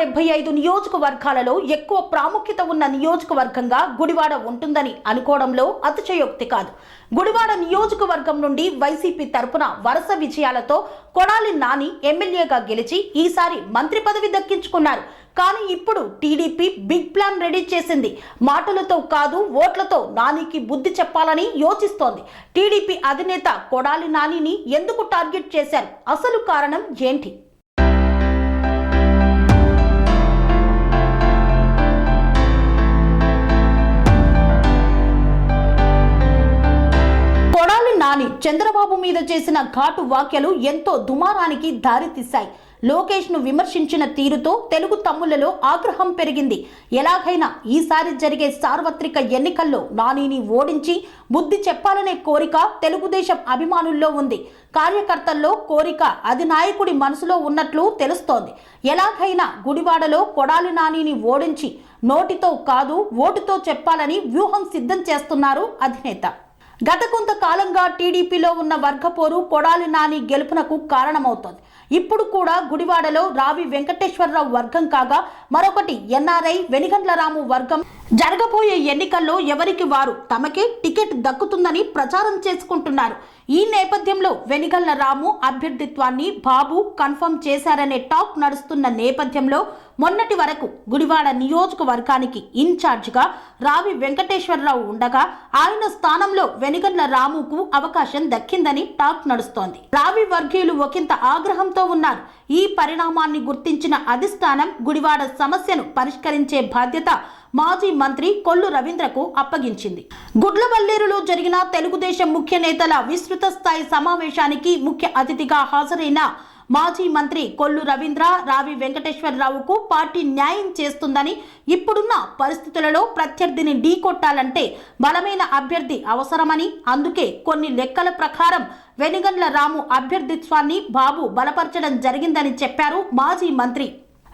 డెబ్బై ఐదు నియోజకవర్గాలలో ఎక్కువ ప్రాముఖ్యత ఉన్న నియోజకవర్గంగా గుడివాడ ఉంటుందని అనుకోవడంలో అతిశయోక్తి కాదు. గుడివాడ నియోజకవర్గం నుండి వైసీపీ తరపున వరుస విజయాలతో కొడాలి నాని ఎమ్మెల్యేగా గెలిచి ఈసారి మంత్రి పదవి దక్కించుకున్నారు. కానీ ఇప్పుడు టీడీపీ బిగ్ ప్లాన్ రెడీ చేసింది. మాటలతో కాదు ఓట్లతో నానికి బుద్ధి చెప్పాలని యోచిస్తోంది. టీడీపీ అధినేత కొడాలి నానిని ఎందుకు టార్గెట్ చేశారు? అసలు కారణం ఏంటి? చంద్రబాబు మీద చేసిన ఘాటు వ్యాఖ్యలు ఎంతో దుమారానికి దారితీశాయి లోకేష్ను విమర్శించిన తీరుతో తెలుగు తమ్ముళ్ళలో ఆగ్రహం పెరిగింది. ఎలాగైనా ఈసారి జరిగే సార్వత్రిక ఎన్నికల్లో నానిని ఓడించి బుద్ధి చెప్పాలనే కోరిక తెలుగుదేశం అభిమానుల్లో ఉంది. కార్యకర్తల్లో కోరిక అధినాయకుడి మనసులో ఉన్నట్లు తెలుస్తోంది. ఎలాగైనా గుడివాడలో కొడాలి నానిని ఓడించి నోటితో కాదు ఓటుతో చెప్పాలని వ్యూహం సిద్ధం చేస్తున్నారు అధినేత. గత కొంతకాలంగా టీడీపీలో ఉన్న వర్గపోరు కొడాలి నాని గెలుపునకు కారణమవుతోంది. ఇప్పుడు కూడా గుడివాడలో రావి వెంకటేశ్వరరావు వర్గం కాగా మరొకటి ఎన్ఆర్ఐ వెనిగండ్ల రాము వర్గం. జరగబోయే ఎన్నికల్లో ఎవరికి వారు తమకే టికెట్ దక్కుతుందని ప్రచారం చేసుకుంటున్నారు. ఈ నేపథ్యంలో వెనిగళ్ళ రాము అభ్యర్థిత్వాన్ని బాబు కన్ఫర్మ్ చేశారనే టాక్ నడుస్తున్న నేపథ్యంలో మొన్నటి వరకు గుడివాడ నియోజకవర్గానికి ఇన్ఛార్జిగా రావి వెంకటేశ్వరరావు ఉండగా ఆయన స్థానంలో వెనిగండ్ల రాముకు అవకాశం దక్కిందని టాక్ నడుస్తోంది. రావి వర్గీయులు ఒకంత ఆగ్రహంతో ఉన్నారు. ఈ పరిణామాన్ని గుర్తించిన అధిష్టానం గుడివాడ సమస్యను పరిష్కరించే బాధ్యత మాజీ మంత్రి కొల్లు రవీంద్రకు అప్పగించింది. గుడ్లవల్లేరులో జరిగిన తెలుగుదేశం ముఖ్య నేతల విస్తృత స్థాయి సమావేశానికి ముఖ్య అతిథిగా హాజరైన మాజీ మంత్రి కొల్లు రవీంద్ర రావి వెంకటేశ్వరరావుకు పార్టీ న్యాయం చేస్తుందని ఇప్పుడున్న పరిస్థితులలో ప్రత్యర్థిని ఢీకొట్టాలంటే బలమైన అభ్యర్థి అవసరమని అందుకే కొన్ని లెక్కల ప్రకారం వెనుగండ్ల రాము అభ్యర్థిత్వాన్ని బాబు బలపరచడం జరిగిందని చెప్పారు మాజీ మంత్రి.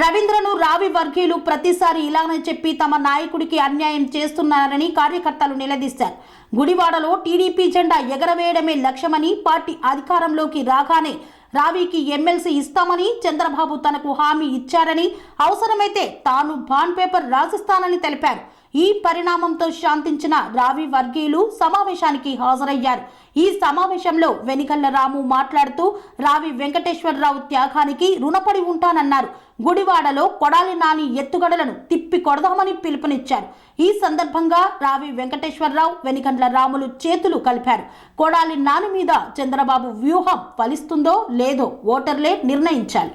రవీంద్రను రావి వర్గీయులు ప్రతిసారి ఇలానే చెప్పి తమ నాయకుడికి అన్యాయం చేస్తున్నారని కార్యకర్తలు నిలదీశారు. గుడివాడలో టీడీపీ జెండా ఎగరవేయడమే లక్ష్యమని పార్టీ అధికారంలోకి రాగానే రావికి ఎమ్మెల్సీ ఇస్తామని చంద్రబాబు తనకు హామీ ఇచ్చారని అవసరమైతే తాను బాండ్ పేపర్ రాసిస్తానని తెలిపారు. ఈ పరిణామంతో శాంతించిన రావి వర్గీయులు సమావేశానికి హాజరయ్యారు. ఈ సమావేశంలో వెనికల్ల రాము మాట్లాడుతూ రావి వెంకటేశ్వరరావు త్యాగానికి రుణపడి ఉంటానన్నారు. గుడివాడలో కొడాలి నాని ఎత్తుగడలను తిప్పి కొడదామని పిలుపునిచ్చారు. ఈ సందర్భంగా రావి వెంకటేశ్వరరావు వెనికండ్ల రాములు చేతులు కలిపారు. కొడాలి నాని మీద చంద్రబాబు వ్యూహం ఫలిస్తుందో లేదో ఓటర్లే నిర్ణయించాలి.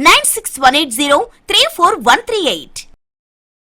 Nine six one eight zero three four one three eight